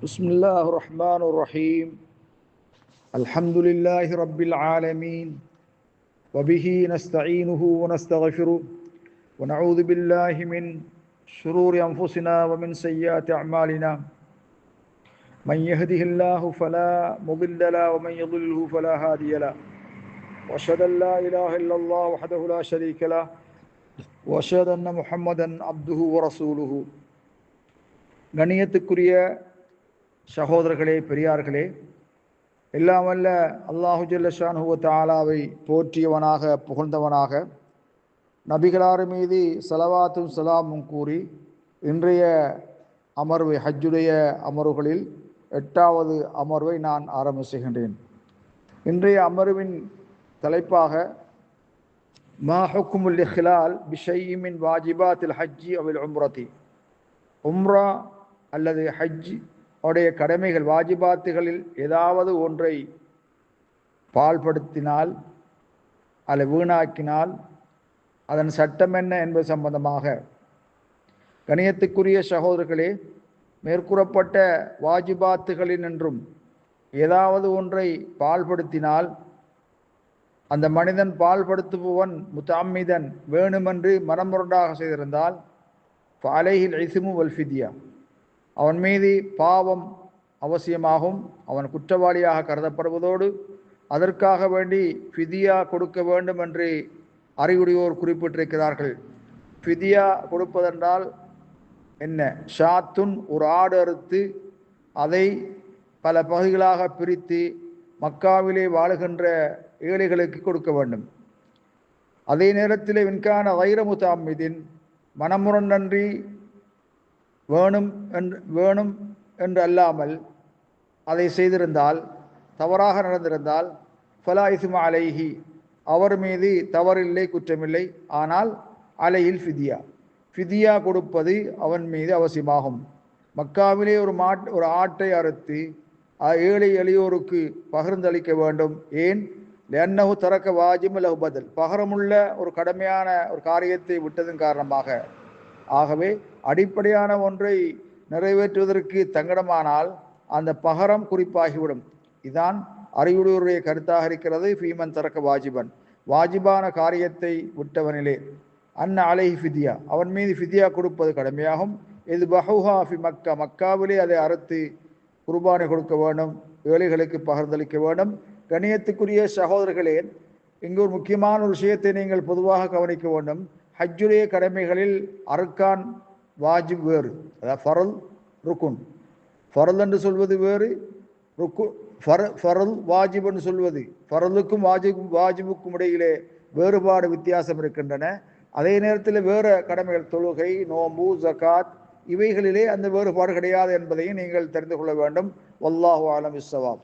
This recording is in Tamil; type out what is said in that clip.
بسم الله الرحمن الرحيم. الحمد لله رب العالمين. وبه نستعينه ونستغفره ونعوذ بالله من شرور أنفسنا ومن سيئات أعمالنا. من يهده الله فلا مضل له ومن يضلله فلا هادي له. وأشهد أن لا إله إلا الله وحده لا شريك له. وأشهد أن محمدا عبده ورسوله. கணியத்துக்குரிய சகோதரர்களே பெரியார்களே எல்லாம் வல்ல அல்லாஹு ஜல்லஷானுவ தாலாவை போற்றியவனாக புகழ்ந்தவனாக நபிகளார் மீது சலவாத்தும் சலாமும் கூறி இன்றைய அமர்வை ஹஜ்ஜுடைய அமர்வுகளில் எட்டாவது அமர்வை நான் ஆரம்ப செய்கின்றேன். இன்றைய அமர்வின் தலைப்பாக மா ஹுக்குமுல் இஹ்லால் பிஷைமின் வாஜிபாத்தில் ஹஜ்ஜி அவில் உம்ரதி. உம்ரா அல்லது ஹஜ் உடைய கடமைகள் வாஜிபாத்துகளில் ஏதாவது ஒன்றை பால்படுத்தினால் அல்ல வீணாக்கினால் அதன் சட்டம் என்ன என்பது சம்பந்தமாக. கணியத்துக்குரிய சகோதரர்களே மேற்கூறப்பட்ட வாஜிபாத்துகளின் என்றும் ஏதாவது ஒன்றை பால்படுத்தினால் அந்த மனிதன் பால்படுத்துபவன் முத்தாமிதன் வேணுமென்று மனமுரண்டாக செய்திருந்தால் அலைஹில் இசுமு வல்ஃபிதியா அவன் மீது பாவம் அவசியமாகும். அவன் குற்றவாளியாக கருதப்படுவதோடு அதற்காக வேண்டி ஃபிதியா கொடுக்க வேண்டும் என்று அறிவுடையோர் குறிப்பிட்டிருக்கிறார்கள். ஃபிதியா கொடுப்பதென்றால் என்ன? ஷாத்துன் ஒரு ஆடு அறுத்து அதை பல பகுதிகளாக பிரித்து மக்காவிலே வாழுகின்ற ஏழைகளுக்கு கொடுக்க வேண்டும். அதே நேரத்தில் வின்கான வைரமுதாமிதின் மனமுரண்டன்றி வேணும் என்று வேணும் என்று அல்லாமல் அதை செய்திருந்தால் தவறாக நடந்திருந்தால் ஃபலா இசுமா அலைஹி அவர் மீது தவறில்லை குற்றமில்லை. ஆனால் அலையில் ஃபிதியா. ஃபிதியா கொடுப்பது அவன் மீது அவசியமாகும். மக்காவிலே ஒரு மாட் ஒரு ஆட்டை அறுத்து ஏழை எளியோருக்கு பகிர்ந்தளிக்க வேண்டும். ஏன்? லென்னஹு தரக்க வாஜிம் லஹு பதில். பகரமுள்ள ஒரு கடமையான ஒரு காரியத்தை விட்டதன் காரணமாக. ஆகவே அடிப்படையான ஒன்றை நிறைவேற்றுவதற்கு தங்கடமானால் அந்த பகரம் குறிப்பாகிவிடும். இதான் அறிவுடையோருடைய கருத்தாக இருக்கிறது. ஃபீமன் தரக்க வாஜிபன். வாஜிபான காரியத்தை விட்டவனிலே. அன்ன அலை ஃபிதியா. அவன் மீது ஃபிதியா கொடுப்பது கடமையாகும். இது பஹுஹா ஃபி மக்கா. மக்காவிலே அதை அறுத்து குர்பானை கொடுக்க வேண்டும். ஏழைகளுக்கு பகிர்ந்தளிக்க வேண்டும். கணியத்துக்குரிய சகோதரர்களே இங்கு ஒரு முக்கியமான ஒரு விஷயத்தை நீங்கள் பொதுவாக கவனிக்க வேண்டும். ஹஜ்ஜுடைய கடமைகளில் அர்கான் வாஜிப் வேறு. அதாவது ஃபரல் ருக்குன். ஃபரல் என்று சொல்வது வேறு ருக்கு ஃபர ஃபரல் வாஜிப் என்று சொல்வது. ஃபரலுக்கும் வாஜிப் வாஜிபுக்கும் இடையிலே வேறுபாடு வித்தியாசம் இருக்கின்றன. அதே நேரத்தில் வேறு கடமைகள் தொழுகை நோம்பு ஜக்காத் இவைகளிலே அந்த வேறுபாடு கிடையாது என்பதையும் நீங்கள் தெரிந்து கொள்ள வேண்டும். வல்லாஹு ஆலம் இஸ்வாப்